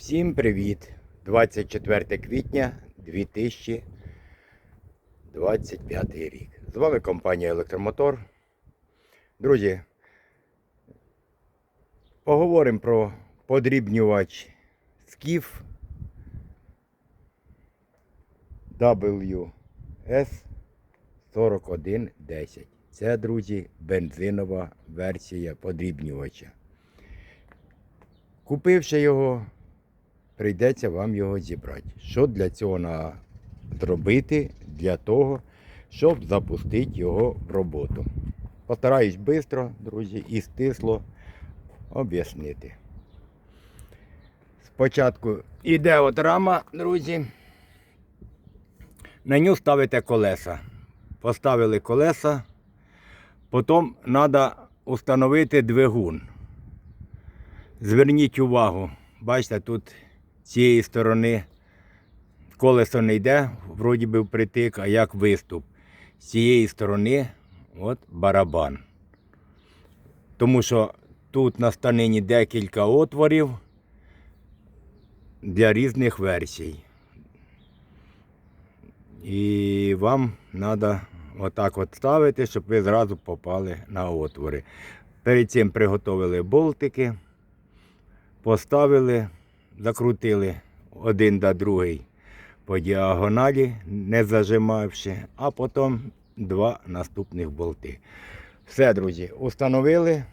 Всім привіт! 24 квітня 2025 рік. З вами компанія Електромотор. Друзі, поговоримо про подрібнювач скіф WS 4110. Це, друзі, бензинова версія подрібнювача. Купивши його, прийдеться вам його зібрати. Що для цього на- зробити? Для того, щоб запустити його в роботу. Постараюсь швидко, друзі, і стисло об'яснити. Спочатку йде от рама, друзі. На нього ставите колеса. Поставили колеса, потім треба встановити двигун. Зверніть увагу, бачите, тут цієї сторони колесо не йде, вроді би впритик, а як виступ. З цієї сторони от барабан. Тому що тут на станині декілька отворів для різних версій. І вам треба отак от ставити, щоб ви зразу попали на отвори. Перед цим приготовили болтики поставили, закрутили один до другий по діагоналі, не зажимавши, а потім два наступних болти. Все, друзі, установили.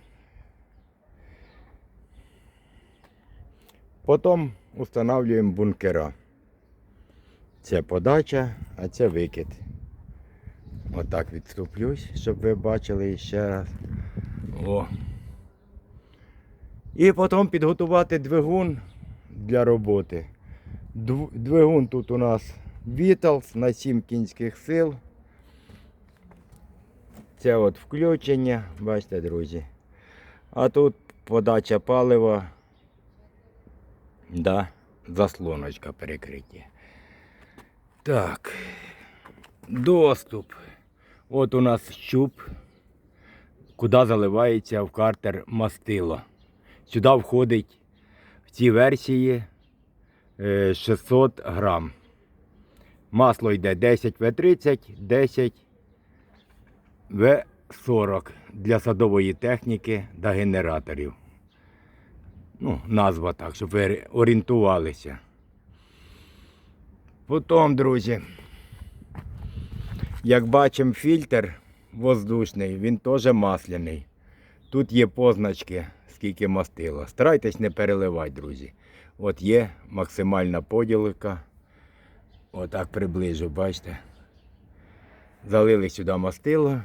Потім встановлюємо бункера. Це подача, а це викид. Отак відступлюсь, щоб ви бачили ще раз. О. І потім підготувати двигун для роботи. Двигун тут у нас Vitals на 7 кінських сил. Це от включення, бачите, друзі. А тут подача палива. Да, заслоночка перекриття. Так. Доступ. От у нас щуп, куди заливається в картер мастило. Сюди входить в цій версії е, 600 грам. Масло йде 10 В30, 10 В40 для садової техніки та генераторів. Ну, назва так, щоб ви орієнтувалися. Потім, друзі, як бачимо, фільтр воздушний, він теж масляний. Тут є позначки, скільки мастила. Старайтесь не переливати, друзі. От є максимальна поділка. Отак приближу, бачите. Залили сюди мастило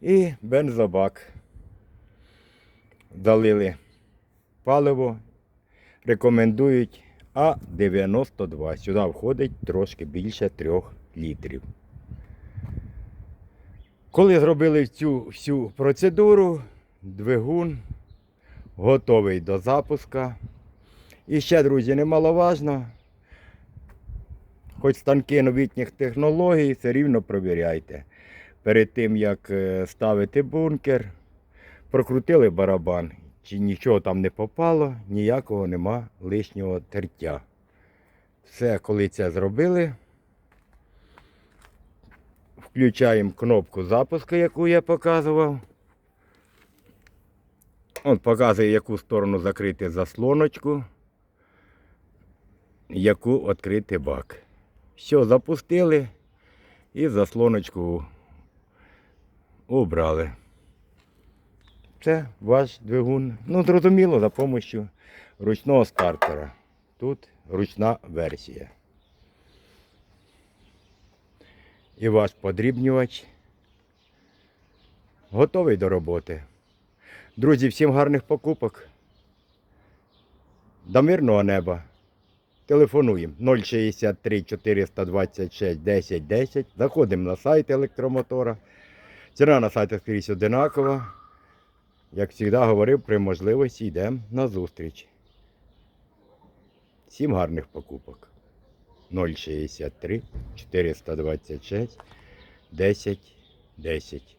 і бензобак. Залили паливо. Рекомендують А92. Сюди входить трошки більше 3 літрів. Коли зробили цю всю процедуру, двигун готовий до запуска. І ще, друзі, немаловажно, хоч станки новітніх технологій, все рівно провіряйте. Перед тим, як е, ставити бункер, прокрутили барабан, чи нічого там не попало, ніякого нема лишнього тертя. Все, коли це зробили, включаємо кнопку запуску, яку я показував. Он показує, яку сторону закрити заслоночку, яку відкрити бак. Все, запустили і заслоночку убрали. Це ваш двигун. Ну, зрозуміло, за допомогою ручного стартера. Тут ручна версія. І ваш подрібнювач готовий до роботи. Друзі, всім гарних покупок. До мирного неба. Телефонуємо 063 426 10 10. Заходимо на сайт електромотора. Ціна на сайті скрізь одинакова. Як завжди говорив, при можливості йдемо на зустріч. Всім гарних покупок. 063 426 10 10.